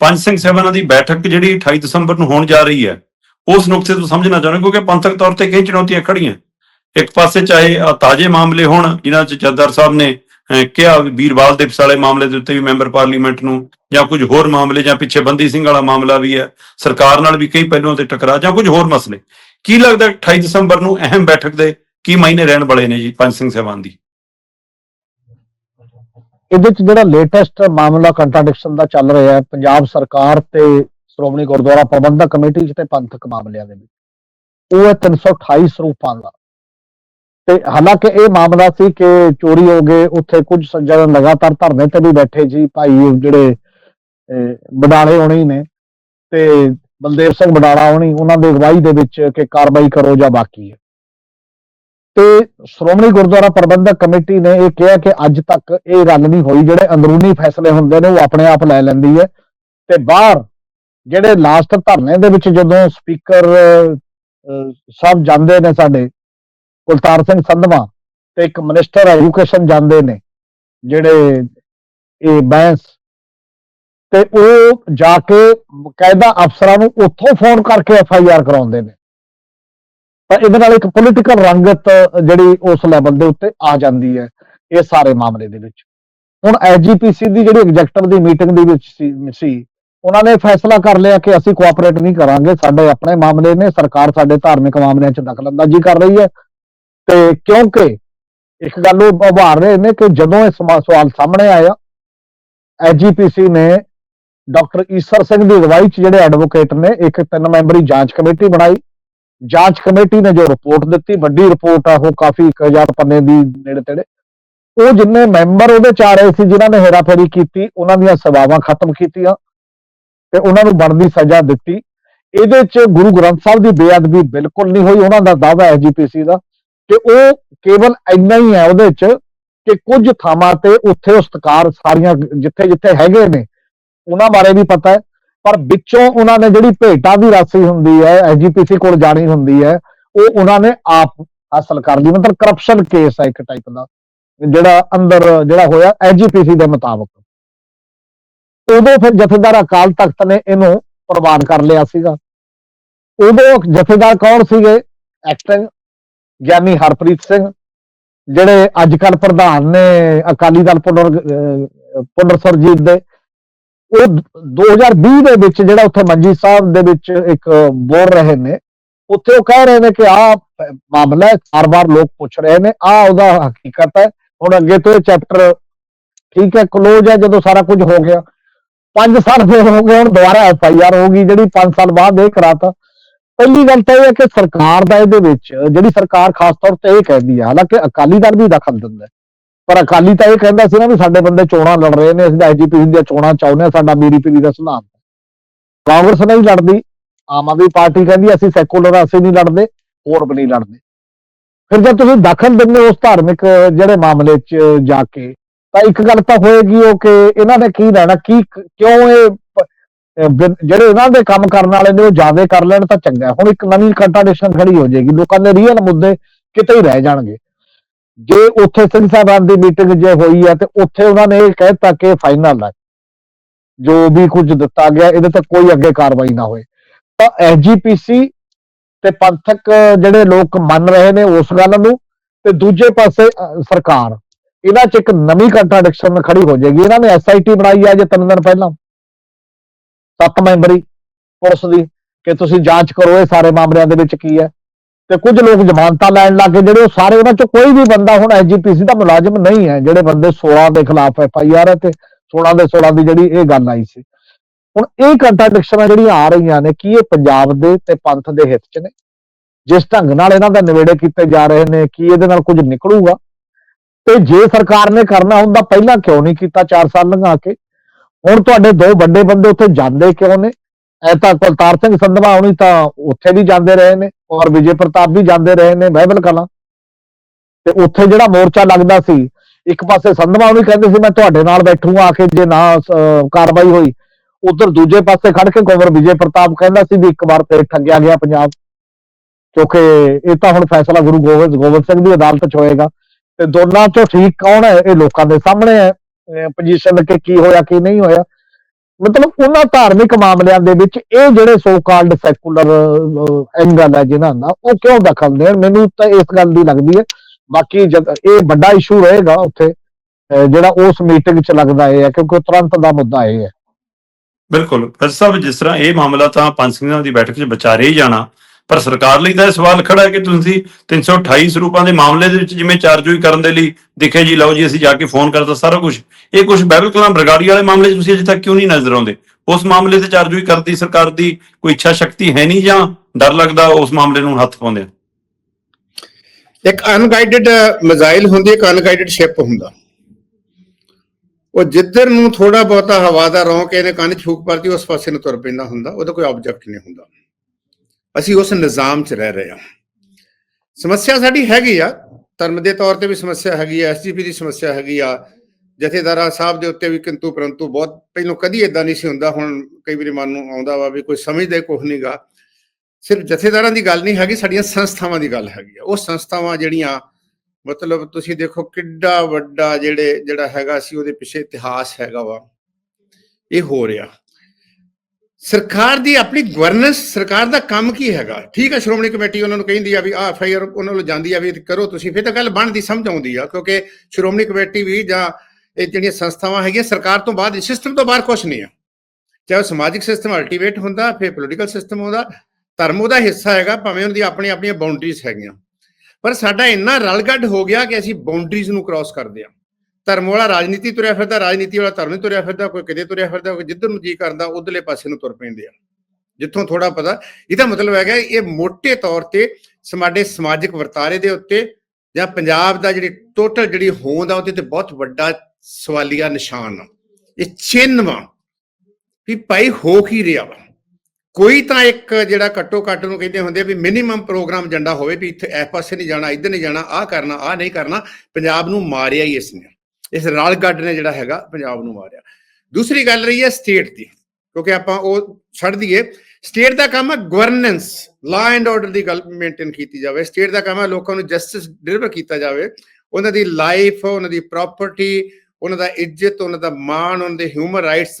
ਪੰਜ ਸਿੰਘ ਸਾਹਿਬਾਨਾਂ ਦੀ ਬੈਠਕ ਜਿਹੜੀ 28 ਦਸੰਬਰ ਨੂੰ ਹੋਣ ਜਾ ਰਹੀ ਹੈ ਉਸ ਨੁਕਤੇ ਤੋਂ ਸਮਝਣਾ ਚਾਹੁੰਦੇ ਕਿਉਂਕਿ ਪੰਥਕ ਤੌਰ ਤੇ ਕਈ ਚੁਣੌਤੀਆਂ ਖੜੀਆਂ ਇੱਕ ਪਾਸੇ ਚਾਹੇ ਤਾਜ਼ੇ ਮਾਮਲੇ ਹੋਣ ਜਿਨ੍ਹਾਂ 'ਚ ਜੱਦਰ ਸਾਹਿਬ ਨੇ ਅਹ, ਕਿਹਾ ਵੀ ਵੀਰਵਾਲ ਦੇ ਫਸਾਲੇ ਮਾਮਲੇ ਦੇ ਉੱਤੇ ਵੀ ਮੈਂਬਰ ਪਾਰਲੀਮੈਂਟ ਨੂੰ ਜਾਂ ਕੁਝ ਹੋਰ ਮਾਮਲੇ ਜਾਂ ਪਿੱਛੇ ਬੰਦੀ ਸਿੰਘ ਵਾਲਾ ਮਾਮਲਾ ਵੀ ਹੈ ਸਰਕਾਰ ਨਾਲ ਵੀ ਕਈ ਪਹਿਲੂਆਂ ਤੇ ਟਕਰਾ ਜਾਂ ਕੁਝ ਹੋਰ ਮਸਲੇ। ਕੀ ਲੱਗਦਾ 28 ਦਸੰਬਰ ਨੂੰ ਅਹਿਮ ਬੈਠਕ ਦੇ ਕੀ ਮਾਇਨੇ ਰਹਿਣ ਵਾਲੇ ਨੇ ਜੀ ਪੰਜ ਸਿੰਘ ਸਾਹਿਬਾਨ ਦੀ? ਇਹਦੇ ਚ ਜਿਹੜਾ ਲੇਟੈਸਟ ਮਾਮਲਾ ਕੰਟਰਡਿਕਸ਼ਨ ਦਾ ਚੱਲ ਰਿਹਾ ਹੈ, ਪੰਜਾਬ ਸਰਕਾਰ ਤੇ ਸ਼੍ਰੋਮਣੀ ਗੁਰਦੁਆਰਾ ਪ੍ਰਬੰਧਕ ਕਮੇਟੀ ਚ ਤੇ ਪੰਥਕ ਮਾਮਲਿਆਂ ਦੇ ਵਿੱਚ। ਉਹ ਹੈ 328 ਸਰੂਪਾਂ ਦਾ। ਤੇ ਹਾਲਾਂਕਿ ਇਹ ਮਾਮਲਾ ਸੀ ਕਿ ਚੋਰੀ ਹੋ ਗਏ, ਉੱਥੇ ਕੁਝ ਸੱਜਣ ਲਗਾਤਾਰ ਧਰਨੇ ਤੇ ਵੀ ਬੈਠੇ ਸੀ ਭਾਈ ਜਿਹੜੇ ਬਡਾਲੇ ਹੋਣੇ ਨੇ, ਤੇ ਬਲਦੇਵ ਸਿੰਘ ਬਡਾਲਾ ਹੋਣੀ, ਉਹਨਾਂ ਦੇ ਅਗਵਾਈ ਦੇ ਵਿੱਚ ਕਿ ਕਾਰਵਾਈ ਕਰੋ ਜਾਂ ਬਾਕੀ ਹੈ। ਤੇ ਸ਼੍ਰੋਮਣੀ ਗੁਰਦੁਆਰਾ ਪ੍ਰਬੰਧਕ ਕਮੇਟੀ ਨੇ ਇਹ ਕਿਹਾ ਕਿ ਅੱਜ ਤੱਕ ਇਹ ਗੱਲ ਨਹੀਂ ਹੋਈ। ਜਿਹੜੇ ਅੰਦਰੂਨੀ ਫੈਸਲੇ ਹੁੰਦੇ ਨੇ, ਉਹ ਆਪਣੇ ਆਪ ਲੈ ਲੈਂਦੀ ਹੈ। ਤੇ ਬਾਹਰ ਜਿਹੜੇ ਲਾਸਟ ਧਰਨੇ ਦੇ ਵਿੱਚ ਜਦੋਂ ਸਪੀਕਰ ਸਭ ਜਾਂਦੇ ਨੇ ਸਾਡੇ, ਕੁਲਤਾਰ ਸਿੰਘ ਸੰਧਵਾ ਤੇ ਇੱਕ ਮਿਨਿਸਟਰ ਐਜੂਕੇਸ਼ਨ ਜਾਂਦੇ ਨੇ, ਜਿਹੜੇ ਇਹ ਬੈਂਸ, ਤੇ ਉਹ ਜਾ ਕੇ ਕਾਇਦਾ ਅਫਸਰਾਂ ਨੂੰ ਉੱਥੋਂ ਫੋਨ ਕਰਕੇ ਐਫ ਆਈ ਆਰ ਕਰਾਉਂਦੇ ਨੇ। ਤਾਂ ਇਹਦੇ ਨਾਲ ਇੱਕ ਪੋਲੀਟੀਕਲ ਰੰਗਤ ਜਿਹੜੀ ਉਸ ਲੈਵਲ ਦੇ ਉੱਤੇ ਆ ਜਾਂਦੀ ਹੈ, ਇਹ ਸਾਰੇ ਮਾਮਲੇ ਦੇ ਵਿੱਚ। ਹੁਣ ਐਸਜੀਪੀਸੀ ਦੀ ਜਿਹੜੀ ਐਗਜ਼ੈਕਟਿਵ ਦੀ ਮੀਟਿੰਗ ਦੇ ਵਿੱਚ ਸੀ ਉਹਨਾਂ ਨੇ ਫੈਸਲਾ ਕਰ ਲਿਆ ਕਿ ਅਸੀਂ ਕੋਆਪਰੇਟ ਨਹੀਂ ਕਰਾਂਗੇ, ਸਾਡੇ ਆਪਣੇ ਮਾਮਲੇ ਨੇ, ਸਰਕਾਰ ਸਾਡੇ ਧਾਰਮਿਕ ਮਾਮਲਿਆਂ 'ਚ ਦਖਲਅੰਦਾਜ਼ੀ ਕਰ ਰਹੀ ਹੈ। ਤੇ ਕਿਉਂਕਿ ਇੱਕ ਗੱਲ ਉਹ ਉਭਾਰ ਰਹੇ ਨੇ ਕਿ ਜਦੋਂ ਇਹ ਸਮਾ- ਸਵਾਲ ਸਾਹਮਣੇ ਆਇਆ ਐਸਜੀਪੀਸੀ ਨੇ ਡਾਕਟਰ ਈਸਰ ਸਿੰਘ ਦੀ ਅਗਵਾਈ 'ਚ ਜਿਹੜੇ ਐਡਵੋਕੇਟ ਨੇ, ਇੱਕ ਤਿੰਨ ਮੈਂਬਰੀ ਜਾਂਚ ਕਮੇਟੀ ਬਣਾਈ। ਜਾਂਚ ਕਮੇਟੀ ਨੇ ਜੋ ਰਿਪੋਰਟ ਦਿੱਤੀ, ਵੱਡੀ ਰਿਪੋਰਟ ਆ, ਉਹ ਕਾਫੀ 1000 ਪੰਨੇ ਦੀ ਨੇੜੇ ਤੇੜੇ। ਉਹ ਜਿੰਨੇ ਮੈਂਬਰ ਉਹਦੇ ਚ ਆ ਰਹੇ ਸੀ, ਜਿਨ੍ਹਾਂ ਨੇ ਹੇਰਾਫੇਰੀ ਕੀਤੀ, ਉਹਨਾਂ ਦੀਆਂ ਸੇਵਾਵਾਂ ਖਤਮ ਕੀਤੀਆਂ ਤੇ ਉਹਨਾਂ ਨੂੰ ਬਣਦੀ ਸਜ਼ਾ ਦਿੱਤੀ। ਇਹਦੇ ਚ ਗੁਰੂ ਗ੍ਰੰਥ ਸਾਹਿਬ ਦੀ ਬੇਅਦਬੀ ਬਿਲਕੁਲ ਨਹੀਂ ਹੋਈ, ਉਹਨਾਂ ਦਾ ਦਾਅਵਾ ਹੈ ਜੀਪੀਸੀ ਦਾ। ਕਿ ਉਹ ਕੇਵਲ ਇੰਨਾ ਹੀ ਹੈ ਉਹਦੇ ਚ ਕਿ ਕੁਝ ਥਾਵਾਂ ਤੇ ਉੱਥੇ ਉਹ ਸਤਕਾਰ ਸਾਰੀਆਂ ਜਿੱਥੇ ਜਿੱਥੇ ਹੈਗੇ ਨੇ, ਉਹਨਾਂ ਬਾਰੇ ਵੀ ਪਤਾ ਹੈ। ਪਰ ਵਿੱਚੋਂ ਉਹਨਾਂ ਨੇ ਜਿਹੜੀ ਭੇਟਾ ਦੀ ਰਾਸ਼ੀ ਹੁੰਦੀ ਹੈ ਐਸਜੀਪੀਸੀ ਕੋਲ ਜਾਣੀ ਹੁੰਦੀ ਹੈ, ਉਹ ਉਹਨਾਂ ਨੇ ਆਪ ਹਾਸਲ ਕਰ ਲਈ। ਮਤਲਬ ਕਰਪਸ਼ਨ ਕੇਸ ਹੈ ਇੱਕ ਟਾਈਪ ਦਾ, ਜਿਹੜਾ ਅੰਦਰ, ਜਿਹੜਾ ਹੋਇਆ ਐਸਜੀਪੀਸੀ ਦੇ ਮੁਤਾਬਕ। ਉਦੋਂ ਫਿਰ ਜਥੇਦਾਰ ਅਕਾਲ ਤਖਤ ਨੇ ਇਹਨੂੰ ਪ੍ਰਵਾਨ ਕਰ ਲਿਆ ਸੀਗਾ। ਉਦੋਂ ਜਥੇਦਾਰ ਕੌਣ ਸੀਗੇ? ਐਕਟਿੰਗ ਗਿਆਨੀ ਹਰਪ੍ਰੀਤ ਸਿੰਘ, ਜਿਹੜੇ ਅੱਜ ਕੱਲ ਪ੍ਰਧਾਨ ਨੇ ਅਕਾਲੀ ਦਲ ਪੁਨਰ, ਅਹ, ਪੁਨਰ ਸਰਜੀਤ ਦੇ। ਉਹ 2020 ਦੇ ਵਿੱਚ ਜਿਹੜਾ ਉੱਥੇ ਮੰਜੀ ਸਾਹਿਬ ਦੇ ਵਿੱਚ ਇੱਕ ਬੋਲ ਰਹੇ ਨੇ, ਉੱਥੇ ਉਹ ਕਹਿ ਰਹੇ ਨੇ ਕਿ ਆਹ ਮਾਮਲਾ ਹੈ ਬਾਰ-ਬਾਰ ਲੋਕ ਪੁੱਛ ਰਹੇ ਨੇ, ਆਹ ਉਹਦਾ ਹਕੀਕਤ ਹੈ, ਹੁਣ ਅੱਗੇ ਤੋਂ ਇਹ ਚੈਪਟਰ ਠੀਕ ਹੈ ਕਲੋਜ਼ ਹੈ, ਜਦੋਂ ਸਾਰਾ ਕੁਝ ਹੋ ਗਿਆ। 5 ਸਾਲ ਫੇਰ ਹੋ ਗਏ, ਹੁਣ ਦੁਬਾਰਾ ਐਫ ਆਈ ਆਰ ਹੋਗੀ ਜਿਹੜੀ 5 ਸਾਲ ਬਾਅਦ ਇਹ ਕਰਾਤਾ। ਪਹਿਲੀ ਗੱਲ ਤਾਂ ਇਹ ਹੈ ਕਿ ਸਰਕਾਰ ਦਾ ਇਹਦੇ ਵਿੱਚ, ਜਿਹੜੀ ਸਰਕਾਰ ਖਾਸ ਤੌਰ ਤੇ ਇਹ ਕਹਿੰਦੀ ਹੈ ਹਾਲਾਂਕਿ ਅਕਾਲੀ ਦਲ ਵੀ ਦਖਲ ਦਿੰਦਾ ਪਰ ਅਕਾਲੀ ਤਾਂ ਇਹ ਕਹਿੰਦਾ ਸੀ ਨਾ ਵੀ ਸਾਡੇ ਬੰਦੇ ਚੋਣਾਂ ਲੜ ਰਹੇ ਨੇ, ਅਸੀਂ ਤਾਂ ਐਜੀਪੀਸੀ ਦੀਆਂ ਚੋਣਾਂ ਚਾਹੁੰਦੇ ਹਾਂ, ਸਾਡਾ ਮੀਰੀ ਪੀਰੀ ਦਾ ਸਿਧਾਂਤ ਕਾਂਗਰਸ ਨਹੀਂ ਲੜਦੀ, ਆਮ ਆਦਮੀ ਪਾਰਟੀ ਕਹਿੰਦੀ ਅਸੀਂ ਸੈਕੂਲਰ ਅਸੀਂ ਨਹੀਂ ਲੜਦੇ, ਹੋਰ ਵੀ ਨਹੀਂ ਲੜਦੇ। ਫਿਰ ਜਦ ਤੁਸੀਂ ਦਾਖਲ ਦਿੰਦੇ ਹੋ ਉਸ ਧਾਰਮਿਕ, ਜਿਹੜੇ ਮਾਮਲੇ 'ਚ ਜਾ ਕੇ, ਤਾਂ ਇੱਕ ਗੱਲ ਤਾਂ ਹੋਏਗੀ ਉਹ ਕਿ ਇਹਨਾਂ ਨੇ ਕੀ ਲੈਣਾ, ਕੀ, ਕਿਉਂ ਇਹ ਜਿਹੜੇ ਇਹਨਾਂ ਦੇ ਕੰਮ ਕਰਨ ਵਾਲੇ ਨੇ ਉਹ ਜ਼ਿਆਦਾ ਕਰ ਲੈਣ ਤਾਂ ਚੰਗਾ ਹੁਣ ਇੱਕ ਨਵੀਂ ਕੰਟਰਡਿਕਸ਼ਨ ਖੜੀ ਹੋ ਜਾਏਗੀ, ਲੋਕਾਂ ਦੇ ਰੀਅਲ ਮੁੱਦੇ ਕਿਤੇ ਹੀ ਰਹਿ ਜਾਣਗੇ। ਜੇ ਉੱਥੇ ਸਿੰਘ ਸਾਹਿਬਾਨ ਦੀ ਮੀਟਿੰਗ ਜੇ ਹੋਈ ਹੈ ਤੇ ਉੱਥੇ ਉਹਨਾਂ ਨੇ ਇਹ ਕਹਿਤਾ ਕਿ ਫਾਈਨਲ ਹੈ ਜੋ ਵੀ ਕੁਝ ਦਿੱਤਾ ਗਿਆ, ਇਹਦੇ ਤੇ ਕੋਈ ਅੱਗੇ ਕਾਰਵਾਈ ਨਾ ਹੋਏ। ਤਾਂ ਐਸਜੀਪੀਸੀ ਤੇ ਪੰਥਕ ਜਿਹੜੇ ਲੋਕ ਮੰਨ ਰਹੇ ਨੇ ਉਸ ਗੱਲ ਨੂੰ ਤੇ ਦੂਜੇ ਪਾਸੇ ਸਰਕਾਰ। ਇਹਨਾਂ 'ਚ ਇੱਕ ਨਵੀਂ ਕੰਟਰਡਿਕਸ਼ਨ ਖੜੀ ਹੋ ਜਾਏਗੀ। ਇਹਨਾਂ ਨੇ ਐਸਆਈਟੀ ਬਣਾਈ ਹੈ ਜੇ ਤਿੰਨ ਦਿਨ ਪਹਿਲਾਂ। ਸੱਤ ਮੈਂਬਰੀ ਪੁਲਿਸ ਦੀ, ਕਿ ਤੁਸੀਂ ਜਾਂਚ ਕਰੋ ਇਹ ਸਾਰੇ ਮਾਮਲਿਆਂ ਦੇ ਵਿੱਚ ਕੀ ਹੈ। ਤੇ ਕੁਝ ਲੋਕ ਜ਼ਮਾਨਤਾਂ ਲੈਣ ਲੱਗੇ ਜਿਹੜੇ ਉਹ ਸਾਰੇ ਉਹਨਾਂ 'ਚੋਂ ਕੋਈ ਵੀ ਬੰਦਾ ਹੁਣ ਐਸਜੀਪੀਸੀ ਦਾ ਮੁਲਾਜ਼ਮ ਨਹੀਂ ਹੈ, ਜਿਹੜੇ ਬੰਦੇ 16 ਦੇ ਖਿਲਾਫ ਐਫ ਆਈ ਆਰ ਹੈ ਤੇ 16 ਦੇ 16 ਦੀ ਜਿਹੜੀ ਇਹ ਗੱਲ ਆਈ ਸੀ। ਹੁਣ ਇਹ ਕੰਟਰਡਿਕਸ਼ਨਾਂ ਜਿਹੜੀਆਂ ਆ ਰਹੀਆਂ ਨੇ, ਕੀ ਇਹ ਪੰਜਾਬ ਦੇ ਤੇ ਪੰਥ ਦੇ ਹਿੱਤ 'ਚ ਨੇ? ਜਿਸ ਢੰਗ ਨਾਲ ਇਹਨਾਂ ਦਾ ਨਿਵੇੜੇ ਕੀਤੇ ਜਾ ਰਹੇ ਨੇ, ਕੀ ਇਹਦੇ ਨਾਲ ਕੁਝ ਨਿਕਲੂਗਾ? ਤੇ ਜੇ ਸਰਕਾਰ ਨੇ ਕਰਨਾ ਹੁੰਦਾ, ਪਹਿਲਾਂ ਕਿਉਂ ਨਹੀਂ ਕੀਤਾ 4 ਸਾਲ ਲੰਘਾ ਕੇ? ਹੁਣ ਤੁਹਾਡੇ ਦੋ ਵੱਡੇ ਬੰਦੇ ਉੱਥੇ ਜਾਂਦੇ ਕਿਉਂ ਨੇ? ਐ ਤਾਂ ਕੁਲਤਾਰ ਸਿੰਘ ਸੰਧਵਾ ਹੋਣੀ ਤਾਂ ਉੱਥੇ ਵੀ ਜਾਂਦੇ ਰਹੇ ਨੇ। ਔਰ ਵਿਜੇ ਪ੍ਰਤਾਪ ਵੀ ਜਾਂਦੇ ਰਹੇ ਨੇ ਬਾਈਬਲ ਕਲਾਂ। ਤੇ ਉੱਥੇ ਜਿਹੜਾ ਮੋਰਚਾ ਲੱਗਦਾ ਸੀ, ਇੱਕ ਪਾਸੇ ਸੰਧਵਾ ਹੋਣੀ ਕਹਿੰਦੇ ਸੀ, ਮੈਂ ਤੁਹਾਡੇ ਨਾਲ ਬੈਠੂਗਾ ਆ ਕੇ ਜੇ ਨਾ ਕਾਰਵਾਈ ਹੋਈ। ਉਧਰ ਦੂਜੇ ਪਾਸੇ ਖੜ ਕੇ ਕੁੰਵਰ ਵਿਜੇ ਪ੍ਰਤਾਪ ਕਹਿੰਦਾ ਸੀ ਵੀ ਇੱਕ ਵਾਰ ਫੇਰ ਠੱਗਿਆ ਗਿਆ ਪੰਜਾਬ। ਕਿਉਂਕਿ ਇਹ ਤਾਂ ਹੁਣ ਫੈਸਲਾ ਗੁਰੂ ਗੋਬਿੰਦ ਗੋਬਿੰਦ ਸਿੰਘ ਦੀ ਅਦਾਲਤ 'ਚ ਹੋਏਗਾ। ਤੇ ਦੋਨਾਂ 'ਚੋਂ ਠੀਕ ਕੌਣ ਹੈ, ਇਹ ਲੋਕਾਂ ਦੇ ਸਾਹਮਣੇ ਹੈ। ਪੋਜੀਸ਼ਨ ਕਿ ਕੀ ਹੋਇਆ, ਕੀ ਨਹੀਂ ਹੋਇਆ। ਮਤਲਬ ਉਹਨਾਂ ਧਾਰਮਿਕ ਮਾਮਲਿਆਂ ਦੇ ਵਿੱਚ ਇਹ ਜਿਹੜੇ ਸੋ ਕਾਲਡ ਸੈਕੂਲਰ ਐਂਗਲ ਹੈ ਜਿਨ੍ਹਾਂ ਦਾ, ਉਹ ਕਿਉਂ ਦਖਲ ਦੇਣ ਮੈਨੂੰ ਤਾਂ ਇਸ ਗੱਲ ਦੀ ਲੱਗਦੀ ਹੈ, ਬਾਕੀ ਜਦ ਇਹ ਵੱਡਾ ਇਸ਼ੂ ਰਹੇਗਾ ਉੱਥੇ ਜਿਹੜਾ ਉਸ ਮੀਟਿੰਗ 'ਚ ਲੱਗਦਾ ਇਹ ਹੈ, ਕਿਉਂਕਿ ਤੁਰੰਤ ਦਾ ਮੁੱਦਾ ਇਹ ਹੈ। ਬਿਲਕੁਲ। ਫਿਰ ਸਾਹਿਬ ਜਿਸ ਤਰ੍ਹਾਂ ਇਹ ਮਾਮਲਾ ਤਾਂ ਪੰਜ ਸਿੰਘਾਂ ਦੀ ਬੈਠਕ 'ਚ ਵਿਚਾਰੇ ਹੀ ਜਾਣਾ ਪਰ ਸਰਕਾਰ ਲਈ ਤਾਂ ਇਹ ਸਵਾਲ ਖੜਾ ਹੈ ਕਿ ਤੁਸੀਂ 328 ਸਰੂਪਾਂ ਦੇ ਮਾਮਲੇ ਦੇ ਵਿੱਚ ਜਿਵੇਂ ਚਾਰਜੋਈ ਕਰਨ ਦੇ ਲਈ ਦਿਖੇ ਜੀ, ਲਓ ਜੀ, ਅਸੀਂ ਜਾ ਕੇ ਫੋਨ ਕਰਤਾ ਸਾਰਾ ਕੁਝ ਇਹ ਕੁਝ ਬਾਈਬਲ ਕਲਾਮ ਬਰਗਾੜੀ ਵਾਲੇ ਮਾਮਲੇ 'ਚ ਤੁਸੀਂ ਅਜੇ ਤੱਕ ਕਿਉਂ ਨਹੀਂ ਨਜ਼ਰ ਆਉਂਦੇ? ਉਸ ਮਾਮਲੇ ਤੇ ਚਾਰਜੋਈ ਕਰਦੀ ਸਰਕਾਰ ਦੀ ਕੋਈ ਇੱਛਾ ਸ਼ਕਤੀ ਹੈ ਨਹੀਂ ਜਾਂ ਡਰ ਲੱਗਦਾ ਉਸ ਮਾਮਲੇ ਨੂੰ ਹੱਥ ਪਾਉਂਦੇ ਇੱਕ ਅਨਗਾਈਡਡ ਮਿਜ਼ਾਈਲ ਹੁੰਦੀ, ਇੱਕ ਅਨਗਾਈਡਡ ਸ਼ਿਪ ਹੁੰਦਾ। ਉਹ ਜਿੱਧਰ ਨੂੰ ਥੋੜਾ ਬਹੁਤਾ ਹਵਾ ਦਾ ਰੌਂਕ ਇਹਨੇ ਕੰਨ 'ਚ ਫੂਕ ਉਸ ਪਾਸੇ ਨੂੰ ਤੁਰ ਪੈਂਦਾ ਹੁੰਦਾ, ਉਹਦਾ ਕੋਈ ਆਬਜੈਕਟ ਨਹੀਂ ਹੁੰਦਾ। ਅਸੀਂ ਉਸ ਨਿਜ਼ਾਮ 'ਚ ਰਹਿ ਰਹੇ ਹਾਂ। ਸਮੱਸਿਆ ਸਾਡੀ ਹੈਗੀ ਆ, ਧਰਮ ਦੇ ਤੌਰ ਤੇ ਵੀ ਸਮੱਸਿਆ ਹੈਗੀ ਆ ਐਸਜੀਪੀ ਦੀ ਸਮੱਸਿਆ ਹੈਗੀ ਆ। ਜਥੇਦਾਰਾਂ ਸਾਹਿਬ ਦੇ ਉੱਤੇ ਵੀ ਕਿੰਤੂ ਪਰੰਤੂ ਬਹੁਤ ਪਹਿਲੋਂ ਕਦੀ ਇਦਾਂ ਨਹੀਂ ਸੀ ਹੁੰਦਾ, ਹੁਣ ਕਈ ਵਾਰੀ ਮਨ ਨੂੰ ਆਉਂਦਾ ਵਾ ਵੀ ਕੋਈ ਸਮਝਦੇ ਕੁਝ ਨਹੀਂਗਾ ਸਿਰਫ ਜਥੇਦਾਰਾਂ ਦੀ ਗੱਲ ਨਹੀਂ ਹੈਗੀ, ਸਾਡੀਆਂ ਸੰਸਥਾਵਾਂ ਦੀ ਗੱਲ ਹੈਗੀ ਆ। ਉਹ ਸੰਸਥਾਵਾਂ ਜਿਹੜੀਆਂ, ਮਤਲਬ ਤੁਸੀਂ ਦੇਖੋ ਕਿੱਡਾ ਵੱਡਾ ਜਿਹੜੇ, ਜਿਹੜਾ ਹੈਗਾ ਸੀ, ਉਹਦੇ ਪਿੱਛੇ ਇਤਿਹਾਸ ਹੈਗਾ ਵਾ। ਇਹ ਹੋ ਰਿਹਾ। ਸਰਕਾਰ ਦੀ ਆਪਣੀ ਗਵਰਨੈਂਸ ਸਰਕਾਰ ਦਾ ਕੰਮ ਕੀ ਹੈਗਾ? ਠੀਕ ਹੈ, ਸ਼੍ਰੋਮਣੀ ਕਮੇਟੀ ਉਹਨਾਂ ਨੂੰ ਕਹਿੰਦੀ ਆ ਵੀ ਆ ਐਫ ਆਈ ਆਰ ਉਹਨਾਂ ਨੂੰ ਜਾਂਦੀ ਆ ਵੀ ਕਰੋ ਤੁਸੀਂ, ਫਿਰ ਤਾਂ ਗੱਲ ਬਣਦੀ, ਸਮਝ ਆਉਂਦੀ ਆ, ਕਿਉਂਕਿ ਸ਼੍ਰੋਮਣੀ ਕਮੇਟੀ ਵੀ ਜਾਂ ਇਹ ਜਿਹੜੀਆਂ ਸੰਸਥਾਵਾਂ ਹੈਗੀਆਂ, ਸਰਕਾਰ ਤੋਂ ਬਾਅਦ ਸਿਸਟਮ ਤੋਂ ਬਾਹਰ ਕੁਝ ਨਹੀਂ ਆ। ਚਾਹੇ ਉਹ ਸਮਾਜਿਕ ਸਿਸਟਮ ਅਲਟੀਵੇਟ ਹੁੰਦਾ, ਫਿਰ ਪੋਲੀਟੀਕਲ ਸਿਸਟਮ ਹੁੰਦਾ ਧਰਮ ਉਹਦਾ ਹਿੱਸਾ ਹੈਗਾ, ਭਾਵੇਂ ਉਹਨਾਂ ਦੀ ਆਪਣੀ ਆਪਣੀਆਂ ਬਾਉਂਡਰੀਜ਼ ਹੈਗੀਆਂ। ਪਰ ਸਾਡਾ ਇੰਨਾ ਰਲਗੱਡ ਹੋ ਗਿਆ ਕਿ ਅਸੀਂ ਬਾਉਂਡਰੀਜ਼ ਨੂੰ ਕ੍ਰਾਸ ਕਰਦੇ ਹਾਂ ਧਰਮ ਵਾਲਾ ਰਾਜਨੀਤੀ ਤੁਰਿਆ ਫਿਰਦਾ, ਰਾਜਨੀਤੀ ਵਾਲਾ ਧਰਮ ਨਹੀਂ ਤੁਰਿਆ ਫਿਰਦਾ, ਕੋਈ ਕਿਤੇ ਤੁਰਿਆ ਫਿਰਦਾ, ਕੋਈ ਜਿੱਧਰ ਨੂੰ ਜੀ ਕਰਦਾ, ਉਧਰਲੇ ਪਾਸੇ ਨੂੰ ਤੁਰ ਪੈਂਦੇ ਆ। ਜਿੱਥੋਂ ਥੋੜਾ ਪਤਾ, ਇਹਦਾ ਮਤਲਬ ਹੈਗਾ, ਇਹ ਮੋٹے ਤੌਰ ਤੇ ਸਾਡੇ ਸਮਾਜਿਕ ਵਰਤਾਰੇ ਦੇ ਉੱਤੇ ਜਾਂ ਪੰਜਾਬ ਦਾ ਜਿਹੜੀ ਟੋਟਲ ਜਿਹੜੀ ਹੋਂਦ ਆ, ਉਹਦੇ ਤੇ ਬਹੁਤ ਵੱਡਾ ਸਵਾਲੀਆ ਨਿਸ਼ਾਨ ਆ। ਇਹ ਚਿੰਨ੍ਹ ਵਾ ਵੀ ਭਾਈ ਹੋ ਕੀ ਰਿਹਾ ਵਾ? ਕੋਈ ਤਾਂ ਇੱਕ ਜਿਹੜਾ ਘੱਟੋ ਘੱਟ ਨੂੰ ਕਹਿੰਦੇ ਹੁੰਦੇ ਵੀ ਮਿਨੀਮਮ ਪ੍ਰੋਗਰਾਮ ਏਜੰਡਾ ਹੋਵੇ ਵੀ ਇੱਥੇ ਇਸ ਪਾਸੇ ਨਹੀਂ ਜਾਣਾ, ਇੱਧਰ ਨਹੀਂ ਜਾਣਾ, ਆਹ ਕਰਨਾ, ਆਹ ਨਹੀਂ ਕਰਨਾ, ਪੰਜਾਬ ਨੂੰ ਮਾਰਿਆ ਹੀ ਇਸ ਨੇ। ਇਸ ਰਲ ਗੱਡ ਨੇ ਜਿਹੜਾ ਹੈਗਾ ਪੰਜਾਬ ਨੂੰ ਮਾਰਿਆ। ਦੂਸਰੀ ਗੱਲ ਰਹੀ ਹੈ ਸਟੇਟ ਦੀ, ਕਿਉਂਕਿ ਆਪਾਂ ਉਹ ਛੱਡ ਦਈਏ। ਸਟੇਟ ਦਾ ਕੰਮ ਹੈ ਗਵਰਨੈਂਸ ਲਾ ਐਂਡ ਆਰਡਰ ਦੀ ਗੱਲ ਮੇਨਟੇਨ ਕੀਤੀ ਜਾਵੇ। ਸਟੇਟ ਦਾ ਕੰਮ ਹੈ ਲੋਕਾਂ ਨੂੰ ਜਸਟਿਸ ਡਿਲੀਵਰ ਕੀਤਾ ਜਾਵੇ। ਉਹਨਾਂ ਦੀ ਲਾਈਫ ਉਹਨਾਂ ਦੀ ਪ੍ਰਾਪਰਟੀ ਉਹਨਾਂ ਦਾ ਇੱਜ਼ਤ, ਉਹਨਾਂ ਦਾ ਮਾਣ, ਉਹਨਾਂ ਦੇ ਹਿਊਮਨ ਰਾਈਟਸ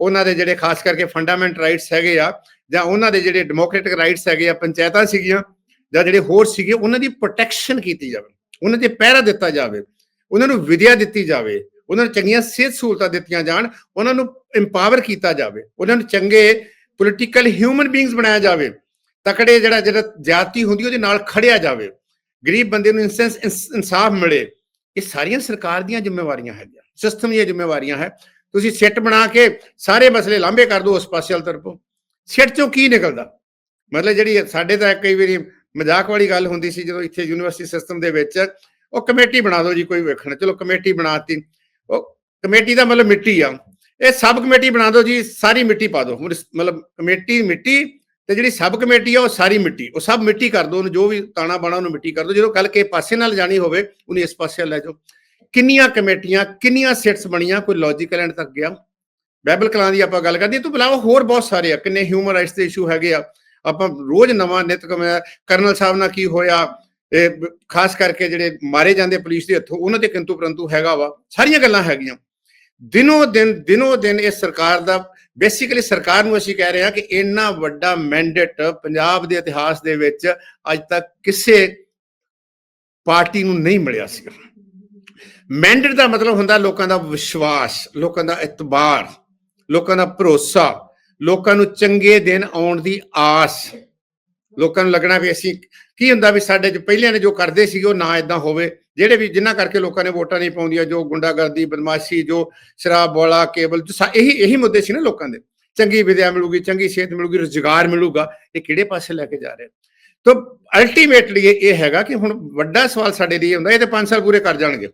ਉਹਨਾਂ ਦੇ ਜਿਹੜੇ ਖਾਸ ਕਰਕੇ ਫੰਡਾਮੈਂਟ ਰਾਈਟਸ ਹੈਗੇ ਆ, ਜਾਂ ਉਹਨਾਂ ਦੇ ਜਿਹੜੇ ਡੈਮੋਕ੍ਰੈਟਿਕ ਰਾਈਟਸ ਹੈਗੇ ਆ, ਪੰਚਾਇਤਾਂ ਸੀਗੀਆਂ, ਜਾਂ ਜਿਹੜੇ ਹੋਰ ਸੀਗੇ, ਉਹਨਾਂ ਦੀ ਪ੍ਰੋਟੈਕਸ਼ਨ ਕੀਤੀ ਜਾਵੇ। ਉਹਨਾਂ ਤੇ ਪਹਿਰਾ ਦਿੱਤਾ ਜਾਵੇ। ਉਹਨਾਂ ਨੂੰ ਵਿਦਿਆ ਦਿੱਤੀ ਜਾਵੇ, ਉਹਨਾਂ ਨੂੰ ਚੰਗੀਆਂ ਸਿਹਤ ਸਹੂਲਤਾਂ ਦਿੱਤੀਆਂ ਜਾਣ, ਉਹਨਾਂ ਨੂੰ ਇੰਪਾਵਰ ਕੀਤਾ ਜਾਵੇ, ਉਹਨਾਂ ਨੂੰ ਚੰਗੇ ਪੋਲੀਟੀਕਲ ਹਿਊਮਨ ਬੀਇੰਗਸ ਬਣਾਇਆ ਜਾਵੇ, ਤਕੜੇ ਜਿਹੜਾ ਜਿਹੜਾ ਜਾਤੀ ਹੁੰਦੀ ਉਹਦੇ ਨਾਲ ਖੜਿਆ ਜਾਵੇ, ਗਰੀਬ ਬੰਦੇ ਨੂੰ ਇਨਸੈਂਸ ਇਨਸਾਫ ਮਿਲੇ, ਇਹ ਸਾਰੀਆਂ ਸਰਕਾਰ ਦੀਆਂ ਜ਼ਿੰਮੇਵਾਰੀਆਂ ਹੈਗੀਆਂ ਸਿਸਟਮ ਦੀਆਂ ਜ਼ਿੰਮੇਵਾਰੀਆਂ ਹੈ, ਤੁਸੀਂ ਸਿੱਟ ਬਣਾ ਕੇ ਸਾਰੇ ਮਸਲੇ ਲਾਂਭੇ ਕਰ ਦਿਓ ਉਸ ਪਾਸੇ ਵਾਲ ਤਰਫੋਂ, ਸਿੱਟ ਚੋਂ ਕੀ ਨਿਕਲਦਾ? ਮਤਲਬ ਜਿਹੜੀ ਸਾਡੇ ਤਾਂ ਕਈ ਵਾਰੀ ਮਜ਼ਾਕ ਵਾਲੀ ਗੱਲ ਹੁੰਦੀ ਸੀ ਜਦੋਂ ਇੱਥੇ ਯੂਨੀਵਰਸਿਟੀ ਸਿਸਟਮ ਦੇ ਵਿੱਚ ਉਹ ਕਮੇਟੀ ਬਣਾ ਦਿਓ ਜੀ, ਕੋਈ ਵੇਖਣਾ ਚਲੋ ਕਮੇਟੀ ਬਣਾਤੀ। ਉਹ ਕਮੇਟੀ ਦਾ ਮਤਲਬ ਮਿੱਟੀ ਆ। ਇਹ ਸਬ ਕਮੇਟੀ ਬਣਾ ਦਿਓ ਜੀ, ਸਾਰੀ ਮਿੱਟੀ ਪਾ ਦਿਓ। ਮਤਲਬ ਕਮੇਟੀ ਮਿੱਟੀ ਤੇ ਜਿਹੜੀ ਸਬ ਕਮੇਟੀ ਆ, ਉਹ ਸਾਰੀ ਮਿੱਟੀ। ਉਹ ਸਭ ਮਿੱਟੀ ਕਰ ਦਿਓ, ਉਹਨੂੰ ਜੋ ਵੀ ਤਾਣਾ ਬਾਣਾ ਉਹਨੂੰ ਮਿੱਟੀ ਕਰ ਦਿਓ। ਜਦੋਂ ਕੱਲ ਕੇ ਪਾਸੇ ਨਾਲ ਜਾਣੀ ਹੋਵੇ, ਉਹਨੂੰ ਇਸ ਪਾਸੇ ਲੈ ਜਾਓ। ਕਿੰਨੀਆਂ ਕਮੇਟੀਆਂ, ਕਿੰਨੀਆਂ ਸਿਟਸ ਬਣੀਆਂ, ਕੋਈ ਲੌਜੀਕਲ ਐਂਡ ਤੱਕ ਗਿਆ? ਬਾਈਬਲ ਕਲਾਂ ਦੀ ਆਪਾਂ ਗੱਲ ਕਰਦੇ ਤੋਂ ਬਲਾਵਾ ਹੋਰ ਬਹੁਤ ਸਾਰੇ ਆ। ਕਿੰਨੇ ਹਿਊਮਨ ਰਾਈਟਸ ਦੇ ਇਸ਼ੂ ਹੈਗੇ ਆ। ਆਪਾਂ ਰੋਜ਼ ਨਵਾਂ ਨਿਤ ਕਮਿਆ ਕਰਨਲ ਸਾਹਿਬ ਨਾਲ ਕੀ ਹੋਇਆ? ਇਹ ਖਾਸ ਕਰਕੇ ਜਿਹੜੇ ਮਾਰੇ ਜਾਂਦੇ ਪੁਲਿਸ ਦੇ ਹੱਥੋਂ, ਉਹਨਾਂ ਤੇ ਕਿੰਤੂ ਪਰੰਤੂ ਹੈਗਾ ਵਾ, ਸਾਰੀਆਂ ਗੱਲਾਂ ਹੈਗੀਆਂ। ਦਿਨੋ ਦਿਨ ਦਿਨੋ ਦਿਨ ਇਹ ਸਰਕਾਰ ਦਾ, ਬੇਸਿਕਲੀ ਸਰਕਾਰ ਨੂੰ ਅਸੀਂ ਕਹਿ ਰਹੇ ਹਾਂ ਕਿ ਇੰਨਾ ਵੱਡਾ ਮੈਂਡੇਟ ਪੰਜਾਬ ਦੇ ਇਤਿਹਾਸ ਦੇ ਵਿੱਚ ਅੱਜ ਤੱਕ ਕਿਸੇ ਪਾਰਟੀ ਨੂੰ ਨਹੀਂ ਮਿਲਿਆ ਸੀ ਮੈਂਡੇਟ ਦਾ ਮਤਲਬ ਹੁੰਦਾ ਲੋਕਾਂ ਦਾ ਵਿਸ਼ਵਾਸ, ਲੋਕਾਂ ਦਾ ਇਤਬਾਰ, ਲੋਕਾਂ ਦਾ ਭਰੋਸਾ, ਲੋਕਾਂ ਨੂੰ ਚੰਗੇ ਦਿਨ ਆਉਣ ਦੀ ਆਸ। ਲੋਕਾਂ ਨੂੰ ਲੱਗਣਾ ਵੀ ਅਸੀਂ ਕੀ ਹੁੰਦਾ ਵੀ ਸਾਡੇ ਚ ਪਹਿਲਿਆਂ ਨੇ ਜੋ ਕਰਦੇ ਸੀਗੇ ਉਹ ਨਾ ਇਦਾਂ ਹੋਵੇ, ਜਿਹੜੇ ਵੀ ਜਿੰਨਾ ਕਰਕੇ ਲੋਕਾਂ ਨੇ ਵੋਟਾਂ ਨਹੀਂ ਪਾਉਂਦੀਆਂ, ਜੋ ਗੁੰਡਾਗਰਦੀ, ਬਦਮਾਸ਼ੀ, ਜੋ ਸ਼ਰਾਬ ਵਾਲਾ ਕੇਬਲ ਇਹੀ ਇਹੀ ਮੁੱਦੇ ਸੀ ਨਾ ਲੋਕਾਂ ਦੇ। ਚੰਗੀ ਵਿਦਿਆ ਮਿਲੂਗੀ, ਚੰਗੀ ਸਿਹਤ ਮਿਲੂਗੀ, ਰੋਜ਼ਗਾਰ ਮਿਲੂਗਾ, ਇਹ ਕਿਹੜੇ ਪਾਸੇ ਲੈ ਕੇ ਜਾ ਰਹੇ? ਤਾਂ ਅਲਟੀਮੇਟਲੀ ਇਹ ਹੈਗਾ ਕਿ ਹੁਣ ਵੱਡਾ ਸਵਾਲ ਸਾਡੇ ਲਈ ਹੁੰਦਾ, ਇਹ ਤੇ 5 ਸਾਲ ਪੂਰੇ ਕਰ ਜਾਣਗੇ।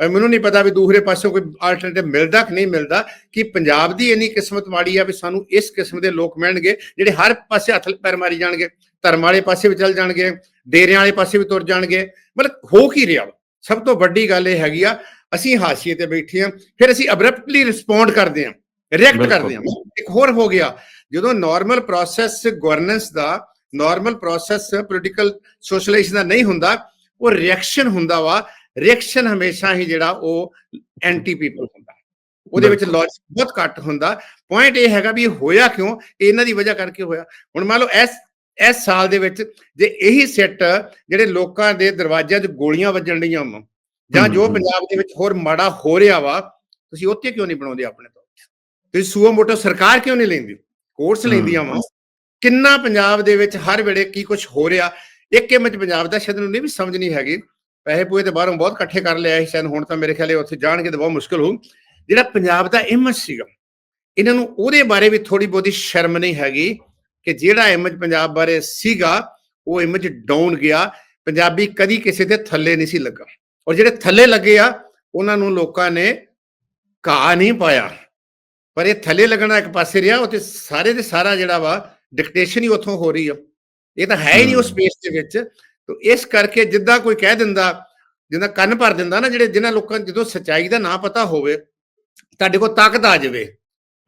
ਮੈਨੂੰ ਨਹੀਂ ਪਤਾ ਵੀ ਦੂਸਰੇ ਪਾਸੋਂ ਕੋਈ ਆਲਟਰਨੇਟਿਵ ਮਿਲਦਾ ਕਿ ਨਹੀਂ ਮਿਲਦਾ ਕਿ ਪੰਜਾਬ ਦੀ ਇੰਨੀ ਕਿਸਮਤ ਮਾੜੀ ਆ ਵੀ ਸਾਨੂੰ ਇਸ ਕਿਸਮ ਦੇ ਲੋਕ ਮਿਲਣਗੇ ਜਿਹੜੇ ਹਰ ਪਾਸੇ ਹੱਥ ਪੈਰ ਮਾਰੀ ਜਾਣਗੇ ਧਰਮ ਵਾਲੇ ਪਾਸੇ ਵੀ ਚੱਲ ਜਾਣਗੇ ਡੇਰਿਆਂ ਵਾਲੇ ਪਾਸੇ ਵੀ ਤੁਰ ਜਾਣਗੇ। ਮਤਲਬ ਹੋ ਕੀ ਰਿਹਾ ਸਭ ਤੋਂ ਵੱਡੀ ਗੱਲ ਇਹ ਹੈਗੀ ਆ ਅਸੀਂ ਹਾਸੀਏ ਤੇ ਬੈਠੇ ਆ ਫਿਰ ਅਸੀਂ ਅਬਰਪਟਲੀ ਰਿਸਪੌਂਡ ਕਰਦੇ ਆ ਰਿਐਕਟ ਕਰਦੇ ਆ ਇੱਕ ਹੋਰ ਹੋ ਗਿਆ ਜਦੋਂ ਨਾਰਮਲ ਪ੍ਰੋਸੈਸ ਗਵਰਨੈਂਸ ਦਾ ਨਾਰਮਲ ਪ੍ਰੋਸੈਸ ਪੋਲੀਟੀਕਲ ਸੋਸ਼ਲਾਈਜੇਸ਼ਨ ਦਾ ਨਹੀਂ ਹੁੰਦਾ ਉਹ ਰਿਐਕਸ਼ਨ ਹੁੰਦਾ ਵਾ ਰਿਐਕਸ਼ਨ ਹਮੇਸ਼ਾ ਹੀ ਜਿਹੜਾ ਉਹ ਐਂਟੀ ਪੀਪਲ ਹੁੰਦਾ ਉਹਦੇ ਵਿੱਚ। ਲੌਜਿਕ ਬਹੁਤ ਘੱਟ ਹੁੰਦਾ। ਪੁਆਇੰਟ ਇਹ ਹੈਗਾ ਵੀ ਹੋਇਆ ਕਿਉਂ? ਇਹ ਇਹਨਾਂ ਦੀ ਵਜ੍ਹਾ ਕਰਕੇ ਹੋਇਆ। ਹੁਣ ਮੰਨ ਲਓ ਇਸ ਇਸ ਸਾਲ ਦੇ ਵਿੱਚ ਜੇ ਇਹੀ ਸਿੱਟ ਜਿਹੜੇ ਲੋਕਾਂ ਦੇ ਦਰਵਾਜ਼ਿਆਂ 'ਚ ਗੋਲੀਆਂ ਵੱਜਣ ਡੀਆਂ ਵਾ ਜਾਂ ਜੋ। ਪੰਜਾਬ ਦੇ ਵਿੱਚ ਹੋਰ ਮਾੜਾ ਹੋ ਰਿਹਾ ਵਾ ਤੁਸੀਂ ਉੱਥੇ ਕਿਉਂ ਨਹੀਂ ਬਣਾਉਂਦੇ ਆਪਣੇ ਤੋਂ? ਤੁਸੀਂ ਸੂਆ ਮੋਟੋ ਸਰਕਾਰ ਕਿਉਂ ਨਹੀਂ ਲੈਂਦੀ? ਕੋਰਸ। ਲੈਂਦੀਆਂ ਵਾ। ਕਿੰਨਾ ਪੰਜਾਬ ਦੇ ਵਿੱਚ ਹਰ ਵੇਲੇ ਕੀ ਕੁਝ ਹੋ ਰਿਹਾ? ਇੱਕ ਇਮੇਜ ਪੰਜਾਬ ਦਾ ਸ਼ਾਇਦ ਨੂੰ ਨਹੀਂ ਵੀ ਸਮਝ ਨਹੀਂ ਹੈਗੀ। ਪੈਸੇ ਪੂਏ ਤੇ ਬਾਹਰੋਂ ਬਹੁਤ ਇਕੱਠੇ ਕਰ ਲਿਆ ਸੀ ਸ਼ਾਇਦ ਹੁਣ ਤਾਂ ਮੇਰੇ ਖਿਆਲੇ ਉੱਥੇ ਜਾਣਗੇ ਤਾਂ ਬਹੁਤ ਮੁਸ਼ਕਲ ਹੋਊ। ਜਿਹੜਾ ਪੰਜਾਬ ਦਾ ਇਮੇਜ ਸੀਗਾ ਇਹਨਾਂ ਨੂੰ ਉਹਦੇ ਬਾਰੇ ਵੀ ਥੋੜੀ ਬਹੁਤੀ ਸ਼ਰਮ ਨਹੀਂ ਹੈਗੀ ਕਿ ਜਿਹੜਾ ਇਮੇਜ ਪੰਜਾਬ ਬਾਰੇ ਸੀਗਾ ਉਹ ਇਮੇਜ ਡਾਊਨ ਗਿਆ। ਪੰਜਾਬੀ ਕਦੀ ਕਿਸੇ ਦੇ ਥੱਲੇ ਨਹੀਂ ਸੀ ਲੱਗਾ। ਔਰ ਜਿਹੜੇ ਥੱਲੇ ਲੱਗੇ ਆ ਉਹਨਾਂ ਨੂੰ ਲੋਕਾਂ ਨੇ ਘਾਹ ਨਹੀਂ ਪਾਇਆ। ਪਰ ਇਹ ਥੱਲੇ ਲੱਗਣਾ ਇੱਕ ਪਾਸੇ ਰਿਹਾ ਉੱਥੇ ਸਾਰੇ ਦੇ ਸਾਰਾ ਜਿਹੜਾ ਵਾ ਡਿਕਟੇਸ਼ਨ ਹੀ ਉੱਥੋਂ ਹੋ ਰਹੀ ਆ। ਇਹ ਤਾਂ ਹੈ ਹੀ ਨਹੀਂ ਉਸ। ਸਪੇਸ ਦੇ ਵਿੱਚ। ਤਾਂ ਇਸ ਕਰਕੇ ਜਿੱਦਾਂ ਕੋਈ ਕਹਿ ਦਿੰਦਾ, ਜਿੱਦਾਂ ਕੰਨ ਭਰ ਦਿੰਦਾ ਨਾ ਜਿਹੜੇ ਜਿਨ੍ਹਾਂ ਲੋਕਾਂ ਜਦੋਂ ਸੱਚਾਈ ਦਾ ਨਾ ਪਤਾ ਹੋਵੇ, ਤੁਹਾਡੇ ਕੋਲ ਤਾਕਤ ਆ ਜਾਵੇ।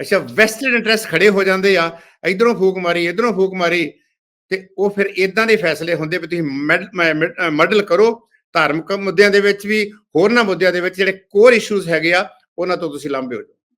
ਅੱਛਾ ਵੈਸਟਡ ਇੰਟਰਸਟ ਖੜੇ ਹੋ ਜਾਂਦੇ ਆ, ਇਧਰੋਂ ਫੂਕ ਮਾਰੀ, ਇਧਰੋਂ ਫੂਕ ਮਾਰੀ, ਤੇ ਉਹ ਫਿਰ ਇਦਾਂ ਦੇ ਫੈਸਲੇ ਹੁੰਦੇ ਵੀ ਤੁਸੀਂ ਮਡਲ ਕਰੋ, ਧਾਰਮਿਕ ਮੁੱਦਿਆਂ ਦੇ ਵਿੱਚ ਵੀ, ਹੋਰਨਾਂ ਮੁੱਦਿਆਂ ਦੇ ਵਿੱਚ ਜਿਹੜੇ ਕੋਰ ਇਸ਼ੂਜ਼ ਹੈਗੇ ਆ, ਉਹਨਾਂ ਤੋਂ ਤੁਸੀਂ ਲਾਂਭੇ ਹੋ ਜਾਓ।